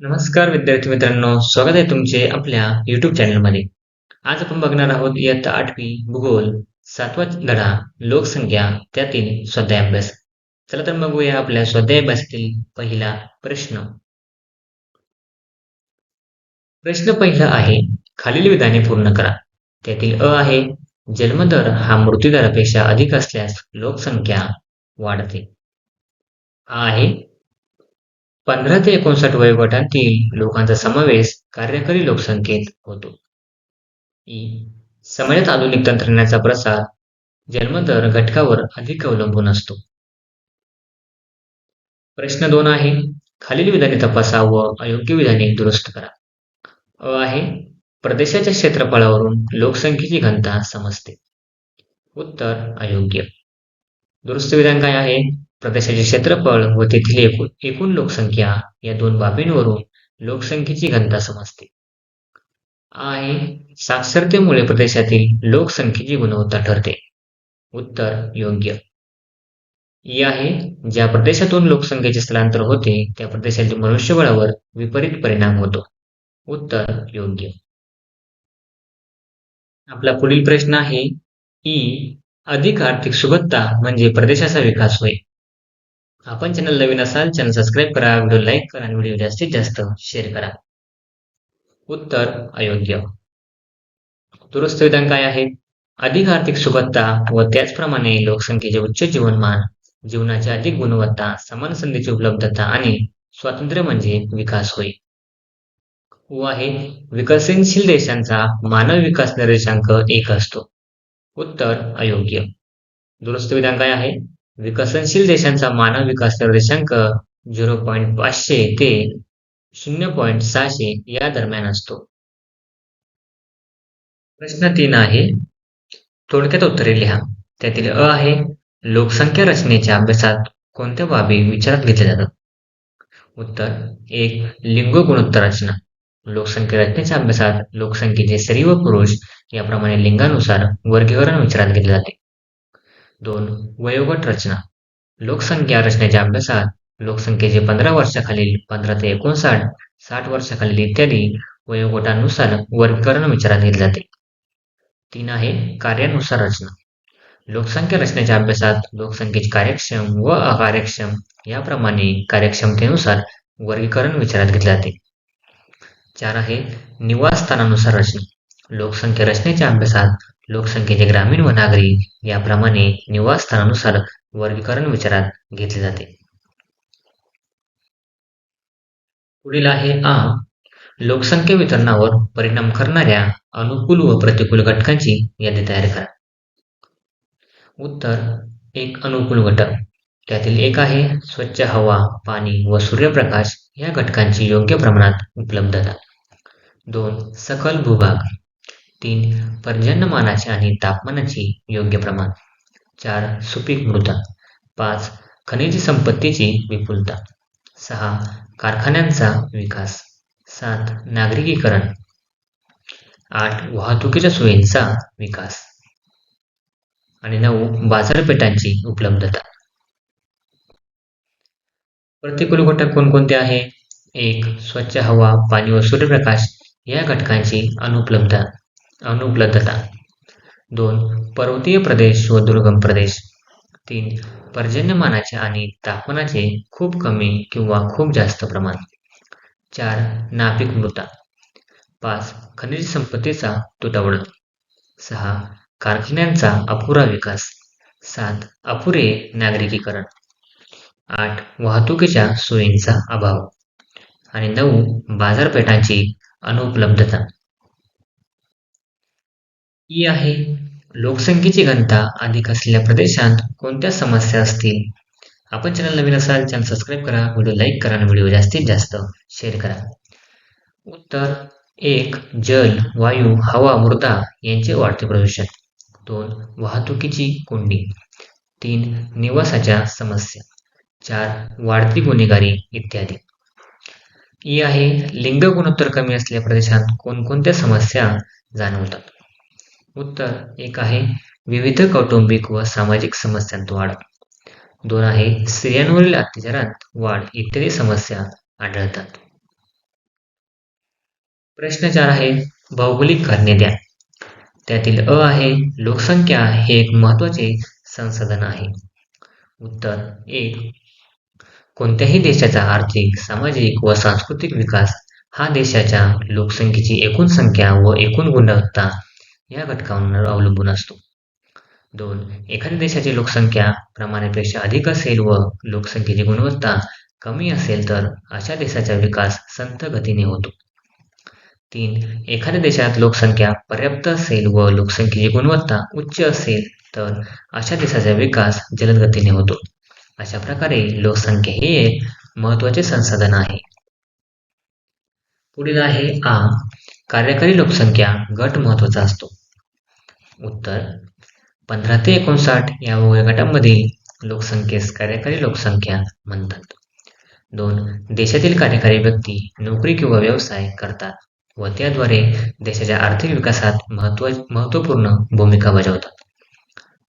नमस्कार विद्यार्थी मित्रांनो स्वागत आहे तुमचे आपल्या युट्यूब चॅनलमध्ये आज आपण बघणार आहोत इयत्ता आठवी भूगोल सातवा धडा लोकसंख्या त्यातील स्वाध्याय अभ्यास. चला तर बघूया आपल्या स्वाध्याय अभ्यासातील पहिला प्रश्न. प्रश्न पहिला आहे खालील विधाने पूर्ण करा. त्यातील अ आहे जन्मदर हा मृत्यूदरापेक्षा अधिक असल्यास लोकसंख्या वाढते. आ आहे पंधरा ते एकोणसाठ वयोगटातील लोकांचा समावेश कार्यकारी लोकसंख्येत होतो. समाजात आधुनिक तंत्रज्ञानाचा प्रसार जन्मदर घटकावर अधिक अवलंबून असतो. प्रश्न दोन आहे खालील विधाने तपासा व अयोग्य विधाने दुरुस्त करा. अ आहे प्रदेशाच्या क्षेत्रफळावरून लोकसंख्येची घनता समजते. उत्तर अयोग्य. दुरुस्त विधान काय आहे प्रदेशाचे क्षेत्रफळ व तेथील एकूण एकूण लोकसंख्या या दोन बाबींवरून लोकसंख्येची घनता समजते. आहे साक्षरतेमुळे प्रदेशातील लोकसंख्येची गुणवत्ता ठरते. उत्तर योग्य. ई आहे ज्या प्रदेशातून लोकसंख्येचे स्थलांतर होते त्या प्रदेशातील मनुष्यबळावर विपरीत परिणाम होतो. उत्तर योग्य. आपला पुढील प्रश्न आहे ई अधिक आर्थिक सुबत्ता म्हणजे प्रदेशाचा विकास होय. आपण चॅनल नवीन असाल चॅनल सबस्क्राईब करा व्हिडिओ लाईक करा आणि व्हिडिओ जास्तीत जास्त शेअर करा. उत्तर अयोग्य. दुरुस्त विधान काय आहे? अधिक आर्थिक सुबत्ता व त्याचप्रमाणे लोकसंख्येचे उच्च जीवनमान जीवनाची अधिक गुणवत्ता समान संधीची उपलब्धता आणि स्वातंत्र्य म्हणजे विकास होय. व आहे विकसनशील देशांचा मानव विकास निर्देशांक एक असतो. उत्तर अयोग्य. दुरुस्त विधान काय आहे? विकसनशील देशांचा मानव विकास निर्देशांक झिरो पॉईंट पाचशे ते शून्य पॉईंट सहाशे या दरम्यान असतो. प्रश्न तीन आहे थोडक्यात उत्तरे लिहा. त्यातील अ आहे लोकसंख्या रचनेच्या अभ्यासात कोणत्या बाबी विचारात घेतल्या जातात? उत्तर एक लिंग गुणोत्तर रचना. लोकसंख्या रचनेच्या अभ्यासात लोकसंख्येचे स्त्री व पुरुष याप्रमाणे लिंगानुसार वर्गीकरण विचारात घेतले जाते. दोन वयोगट रचना. लोकसंख्या रचनेच्या अभ्यासात लोकसंख्येचे पंधरा वर्षाखालील पंधरा ते एकोणसाठ साठ वर्षाखालील इत्यादी वयोगटानुसार वर्गीकरण विचारात घेतले जाते. तीन आहे कार्यानुसार रचना. लोकसंख्या रचनेच्या अभ्यासात लोकसंख्येची कार्यक्षम व अकार्यक्षम याप्रमाणे कार्यक्षमतेनुसार वर्गीकरण विचारात घेतले जाते. चार आहे निवासस्थानानुसार रचना. लोकसंख्या रचनेच्या अभ्यासात लोकसंख्येचे ग्रामीण व नागरी याप्रमाणे निवासस्थानानुसार वर्गीकरण विचारात घेतले जाते. पुढील आहे आ. लोकसंख्या वितरणावर परिणाम करणाऱ्या अनुकूल व प्रतिकूल घटकांची यादी तयार करा. उत्तर एक अनुकूल घटक. त्यातील एक आहे स्वच्छ हवा पाणी व सूर्यप्रकाश या घटकांची योग्य प्रमाणात उपलब्धता. दोन सकल भूभाग. तीन पर्जन्यमानाची आणि तापमानाची योग्य प्रमाण. चार सुपीक मृदा. पाच खनिज संपत्तीची विपुलता. सहा कारखान्यांचा विकास. सात नागरिकीकरण. आठ वाहतुकीच्या सोयींचा विकास. आणि नऊ बाजारपेठांची उपलब्धता. प्रतिकूल घटक कोणकोणते आहे एक स्वच्छ हवा पाणी व सूर्यप्रकाश या घटकांची अनुपलब्धता. अनुपलब्धता. दोन पर्वतीय प्रदेश व दुर्गम प्रदेश. तीन पर्जन्यमानाचे आणि तापमानाचे खूप कमी किंवा खूप जास्त प्रमाण. चार नापिक मृदा. पाच खनिज संपत्तीचा तुटवडा. सहा कारखान्यांचा अपुरा विकास. सात अपुरे नागरिकीकरण. आठ वाहतुकीच्या सोयींचा अभाव. आणि नऊ बाजारपेठांची अनुपलब्धता. ई आहे. लोकसंख्येची घनता अधिक असलेल्या प्रदेशात कोणत्या समस्या असतील? आपण चॅनल नवीन असाल चॅनल सबस्क्राईब करा व्हिडिओ लाईक करा आणि व्हिडिओ जास्तीत जास्त शेअर करा. उत्तर एक जल वायू हवा मृदा यांचे वाढते प्रदूषण. दोन वाहतुकीची कोंडी. तीन निवासाच्या समस्या. चार वाढती गुन्हेगारी इत्यादी. ई आहे लिंग गुणोत्तर कमी असलेल्या प्रदेशात कोणकोणत्या समस्या जाणवतात? उत्तर एक आहे विविध कौटुंबिक व सामाजिक समस्यांत वाढ. दोन आहे स्त्रियांवरील अत्याचारात वाढ इत्यादी समस्या आढळतात. प्रश्न चार आहे भौगोलिक कारणे द्या. त्यातील अ आहे लोकसंख्या हे एक महत्त्वाचे संसाधन आहे. उत्तर एक कोणत्याही देशाचा आर्थिक सामाजिक व सांस्कृतिक विकास हा देशाच्या लोकसंख्येची एकूण संख्या व एकूण गुणवत्ता या घटकांवर अवलंबून असतो. दोन एखाद्या देशाची लोकसंख्या प्रमाणापेक्षा अधिक असेल व लोकसंख्येची गुणवत्ता कमी असेल तर अशा देशाचा विकास संथ गतीने होतो. तीन एखाद्या देशात लोकसंख्या पर्याप्त असेल व लोकसंख्येची गुणवत्ता उच्च असेल तर अशा देशाचा विकास जलद गतीने होतो. अशा प्रकारे लोकसंख्या हे एक महत्त्वाचे संसाधन आहे. पुढील आहे आ कार्यकारी लोकसंख्या गट महत्त्वाचा असतो. उत्तर पंधरा ते एकोणसाठ या वयोगटामधील लोकसंख्येस कार्यकारी लोकसंख्या म्हणतात. दोन देशातील कार्यकारी व्यक्ती नोकरी किंवा व्यवसाय करतात व त्याद्वारे देशाच्या आर्थिक विकासात महत्त्व महत्त्वपूर्ण भूमिका बजावतात.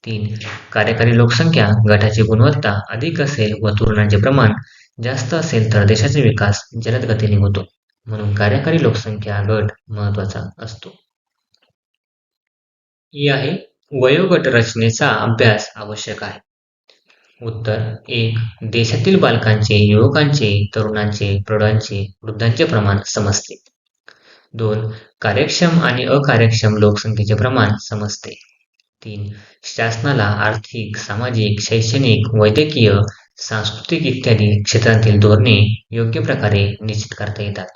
तीन कार्यकारी लोकसंख्या गटाची गुणवत्ता अधिक असेल व तरुणांचे प्रमाण जास्त असेल तर देशाचा विकास जलद गतीने होतो. म्हणून कार्यकारी लोकसंख्या गट महत्त्वाचा असतो. ही आहे. वयोगट रचनेचा अभ्यास आवश्यक आहे. उत्तर एक देशातील बालकांचे युवकांचे तरुणांचे प्रौढांचे वृद्धांचे प्रमाण समजते. दोन कार्यक्षम आणि अकार्यक्षम लोकसंख्येचे प्रमाण समजते. तीन शासनाला आर्थिक सामाजिक शैक्षणिक वैद्यकीय सांस्कृतिक इत्यादी क्षेत्रांतील धोरणे योग्य प्रकारे निश्चित करता येतात.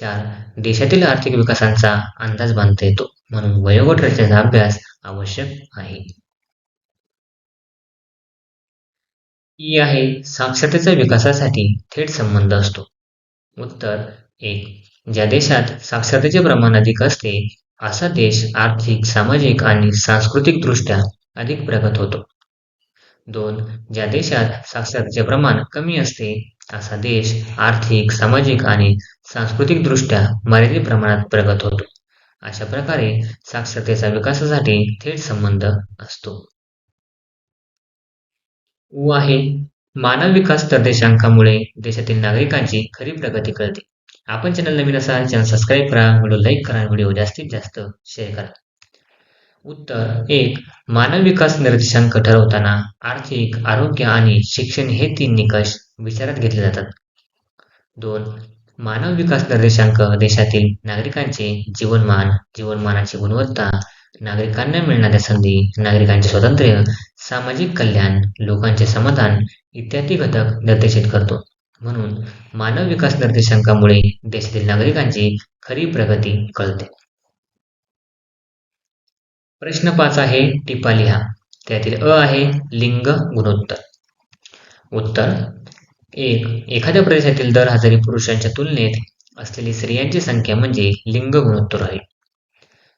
चार देशातील आर्थिक विकासांचा अंदाज बांधता येतो. म्हणून वयोगट रचनेचा अभ्यास आवश्यक आहे. ई आहे साक्षरतेच्या विकासासाठी थेट संबंध असतो. उत्तर एक. ज्या देशात साक्षरतेचे प्रमाण अधिक असते असा देश आर्थिक सामाजिक आणि सांस्कृतिक दृष्ट्या अधिक प्रगत होतो. दोन. ज्या देशात साक्षरतेचे प्रमाण कमी असते असा देश आर्थिक सामाजिक आणि सांस्कृतिक दृष्ट्या मर्यादित प्रमाणात प्रगत होतो. अशा प्रकारे साक्षरतेचा विकासासाठी थेट संबंध असतो. उ आहे मानव विकास निर्देशांकामुळे देशातील नागरिकांची खरी प्रगती कळते. आपण चॅनल नवीन असाल चॅनल सबस्क्राईब करा व्हिडिओ लाईक करा व्हिडिओ जास्तीत जास्त शेअर करा. उत्तर एक मानव विकास निर्देशांक ठरवताना आर्थिक आरोग्य आणि शिक्षण हे तीन निकष विचारात घेतले जातात. दोन मानव विकास निर्देशांक देशातील नागरिकांचे जीवनमान जीवनमानाची गुणवत्ता नागरिकांना मिळणाऱ्या संधी नागरिकांचे स्वातंत्र्य सामाजिक कल्याण लोकांचे समाधान इत्यादी घटक निर्देशित करतो. म्हणून मानव विकास निर्देशांकामुळे देशातील नागरिकांची खरी प्रगती कळते. प्रश्न पाच आहे टिपा लिहा. त्यातील अ आहे लिंग गुणोत्तर. उत्तर एक एखाद्या प्रदेशातील दर हजारी पुरुषांच्या तुलनेत असलेली स्त्रियांची संख्या म्हणजे लिंग गुणोत्तर आहे.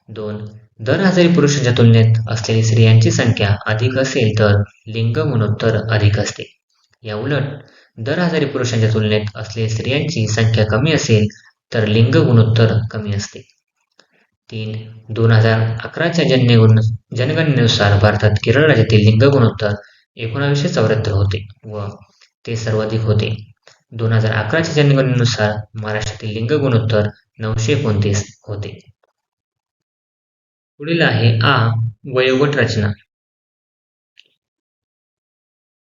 दोन दर हजारी पुरुषांच्या तुलनेत असलेली स्त्रियांची संख्या अधिक असेल तर लिंग गुणोत्तर अधिक असते. या उलट दर हजारी पुरुषांच्या तुलनेत असलेली स्त्रियांची संख्या कमी असेल तर लिंग गुणोत्तर कमी असते. तीन दोन हजार अकराच्या जनगण जनगणनेनुसार भारतात केरळ राज्यातील लिंग गुणोत्तर एकोणावीसशे चौऱ्याहत्तर होते व ते सर्वाधिक होते. दोन हजार अकराच्या जनगणनेनुसार महाराष्ट्रातील लिंग गुणोत्तर नऊशे एकोणतीस होते. पुढील आहे आ. वयोगट रचना.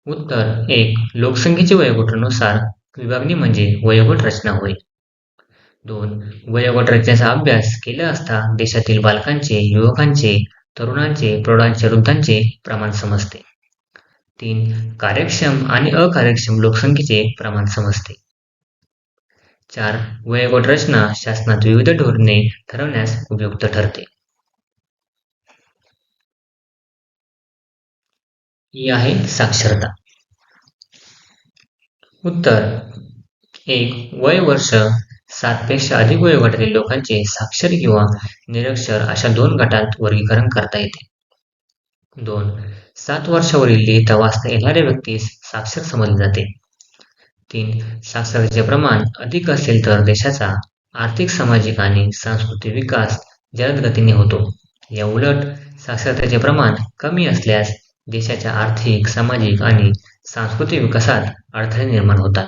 उत्तर एक. लोकसंख्येच्या वयोगटानुसार विभागणी म्हणजे वयोगट रचना होय. दोन. वयोगट रचनेचा अभ्यास केला असता देशातील बालकांचे युवकांचे तरुणांचे प्रौढांचे वृद्धांचे प्रमाण समजते. तीन कार्यक्षम आणि अकार्यक्षम लोकसंख्येचे प्रमाण समजते. चार वयोगट रचना शासनात विविध धोरणे ठरवण्यास उपयुक्त ठरते. ही आहे साक्षरता. उत्तर एक वय वर्ष सात पेक्षा अधिक वयोगटातील लोकांचे साक्षर किंवा निरक्षर अशा दोन गटात वर्गीकरण करता येते. दोन. सात वर्षावरील लिहिता वाचता येणाऱ्या व्यक्तीस साक्षर समजले जाते. तीन. साक्षरतेचे प्रमाण अधिक असेल तर देशाचा आर्थिक सामाजिक आणि सांस्कृतिक विकास जलद गतीने होतो. या उलट साक्षरतेचे प्रमाण कमी असल्यास देशाच्या आर्थिक सामाजिक आणि सांस्कृतिक विकासात अडथळे निर्माण होतात.